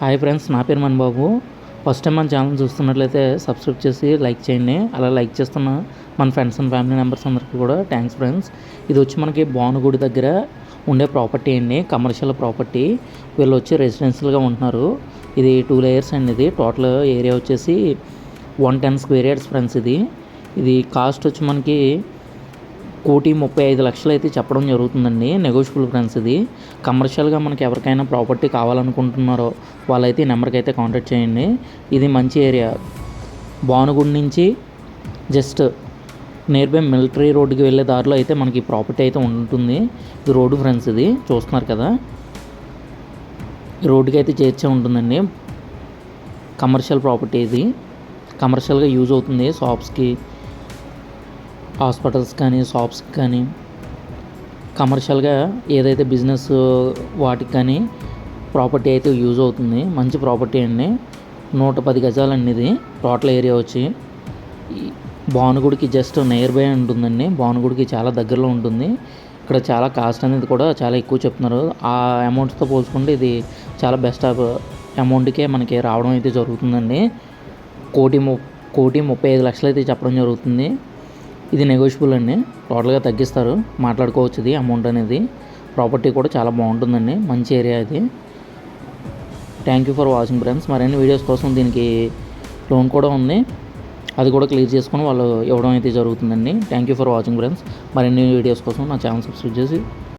Hi friends నా పేరు Manibabu first time మన ఛానల్ చూస్తున్నట్లయితే సబ్స్క్రైబ్ చేసి లైక్ చేయండి. అలా లైక్ చేస్తున్న మన ఫ్రెండ్స్ అండ్ ఫ్యామిలీ మెంబర్స్ అందరికీ కూడా థ్యాంక్స్ ఫ్రెండ్స్ ఇది వచ్చి మనకి భానుగుడి దగ్గర ఉండే ప్రాపర్టీ అండి. కమర్షియల్ ప్రాపర్టీ వీళ్ళు వచ్చి రెసిడెన్షియల్గా ఉంటున్నారు. ఇది టూ లేయర్స్ అండి ఇది. టోటల్ ఏరియా వచ్చేసి one ten square yards friends ఇది. ఇది కాస్ట్ వచ్చి మనకి కోటి ముప్పై ఐదు లక్షలు అయితే చెప్పడం జరుగుతుందండి నెగోషియబుల్ ఫ్రెండ్స్ ఇది. కమర్షియల్గా మనకి ఎవరికైనా ప్రాపర్టీ కావాలనుకుంటున్నారో వాళ్ళైతే ఈ నెంబర్కి అయితే కాంటాక్ట్ చేయండి. ఇది మంచి ఏరియా భానుగుడి నుంచి జస్ట్ నియర్ బై మిలిటరీ రోడ్డుకి వెళ్ళే దారిలో అయితే మనకి ప్రాపర్టీ అయితే ఉంటుంది. ఇది రోడ్డు ఫ్రెండ్స్ ఇది చూస్తున్నారు కదా. ఈ రోడ్డుకి అయితే చేర్చే ఉంటుందండి. కమర్షియల్ ప్రాపర్టీ ఇది. కమర్షియల్గా యూజ్ అవుతుంది షాప్స్కి హాస్పిటల్స్ కానీ షాప్స్కి కానీ కమర్షియల్గా ఏదైతే బిజినెస్ వాటికి కానీ ప్రాపర్టీ అయితే యూజ్ అవుతుంది. మంచి ప్రాపర్టీ అండి. నూట పది గజాలండి ఇది. టోటల్ ఏరియా వచ్చి భానుగుడికి జస్ట్ నియర్ బై ఉంటుందండి. భానుగుడికి చాలా దగ్గరలో ఉంటుంది. ఇక్కడ చాలా కాస్ట్ అనేది కూడా చాలా ఎక్కువ చెప్తున్నారు. ఆ అమౌంట్స్తో పోల్చుకుంటే ఇది చాలా బెస్ట్ ఆఫ్ అమౌంట్కే మనకి రావడం అయితే జరుగుతుందండి. కోటి ము కోటి ముప్పై ఐదు లక్షలు అయితే చెప్పడం జరుగుతుంది. ఇది నెగోషియబుల్ అండి. టోటల్గా తగ్గిస్తారు. మాట్లాడుకోవచ్చు ఇది అమౌంట్ అనేది. ప్రాపర్టీ కూడా చాలా బాగుంటుందండి. మంచి ఏరియా ఇది. Thank you for watching friends మరిన్ని వీడియోస్ కోసం దీనికి లోన్ కూడా ఉంది. అది కూడా క్లియర్ చేసుకొని వాళ్ళు ఇవ్వడం అయితే జరుగుతుందండి. Thank you for watching friends మరిన్ని వీడియోస్ కోసం నా ఛానల్ సబ్స్క్రైబ్ చేసి